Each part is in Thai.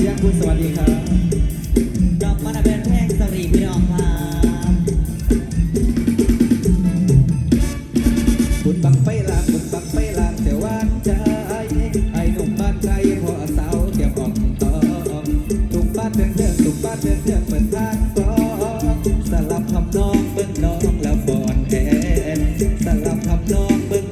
เสียงคุณสวัสดีครับดอกมันเป็นแพงสรีพี่องครับบุญบังไฟลางบุญบังไฟลางแต่วานใจไอหนุ่มบ้านใจพอสาวเตรีอองตองตุกบ้านเป็นเรื่องตุกบ้านเป็นเรื่องเปิดทางตองสลับทำนองเบิ้น้องแล้วฟอนแอนสลับทำนองเป็น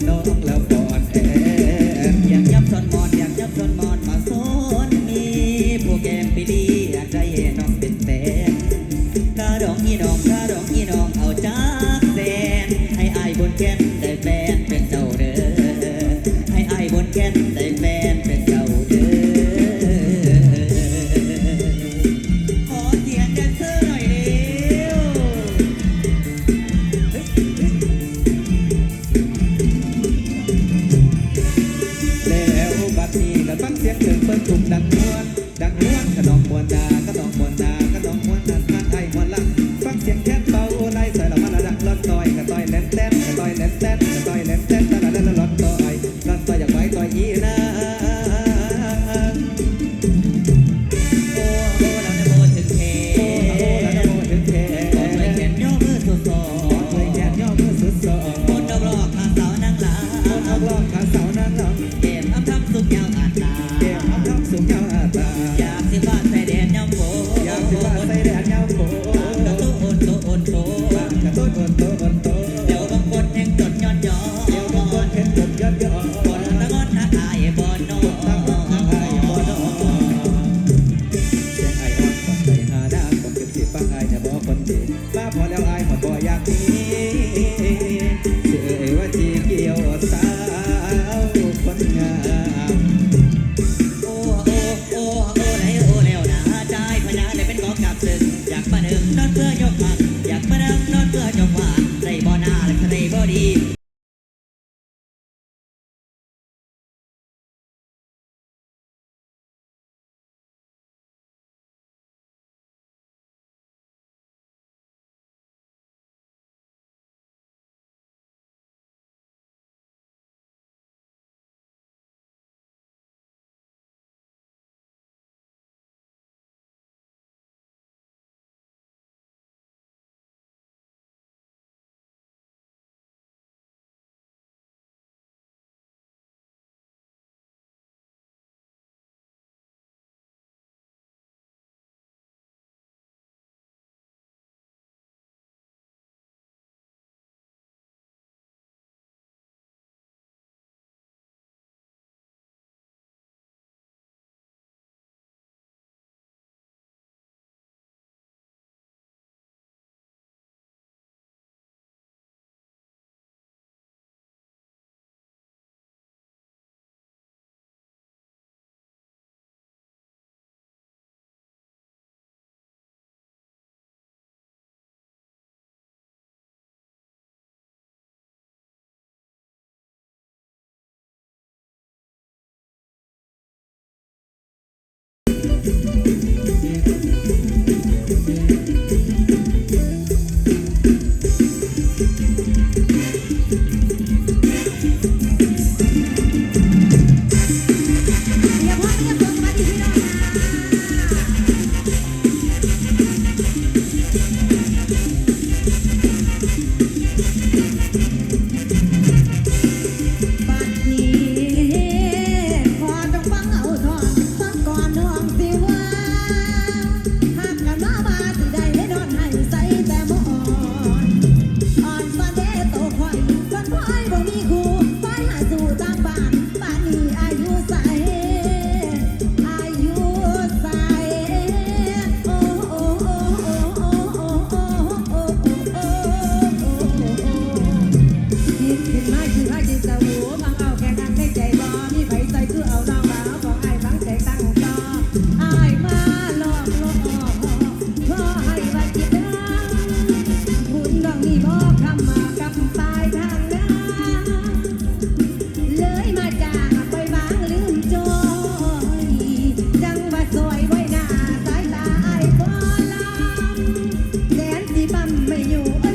Thank you. อยู่